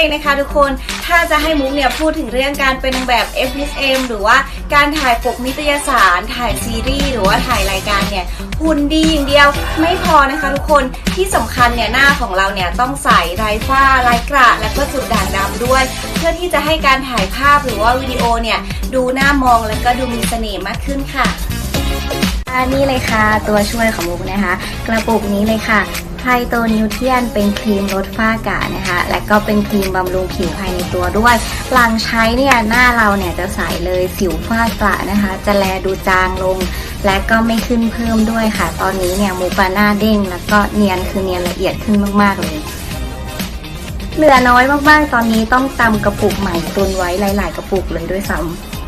องนะคะทุกคนถ้าจะให้มุกเนี่ยพูดถึงเรื่องการเป็นนางแบบ FSM หรือว่าการถ่ายปกนิตยสาร ถ่ายซีรีส์หรือว่าถ่ายรายการเนี่ยหุ่นดีอย่างเดียวไม่พอนะคะทุกคนที่สำคัญเนี่ยหน้าของเราเนี่ยต้องใส่ไร้ฝ้าไร้กระ และก็จุดด่างดำด้วย เพื่อที่จะให้การถ่ายภาพหรือว่าวิดีโอเนี่ยดูหน่ามองและก็ดูมีเสน่ห์มากขึ้นค่ะอันนี้เลยค่ะตัวช่วยของมุกนะคะ กระปุกนี้เลยค่ะ ไพโตนิวเทียนเป็นครีมลดฝ้ากระนะคะ และก็เป็นครีมบำรุงผิวภายในตัวด้วย หลังใช้เนี่ยหน้าเราเนี่ยจะใสเลยสิวฝ้ากระนะคะ จะแลดูจางลง และก็ไม่ขึ้นเพิ่มด้วยค่ะ ตอนนี้เนี่ยมุกอะหน้าเด้ง แล้วก็เนียนคือเนียนละเอียดขึ้นมากๆเลยเหลือน้อยมากๆ ตอนนี้ต้องตำกระปุกใหม่ตุนไว้หลาย ๆ กระปุกเลยด้วยซ้ำ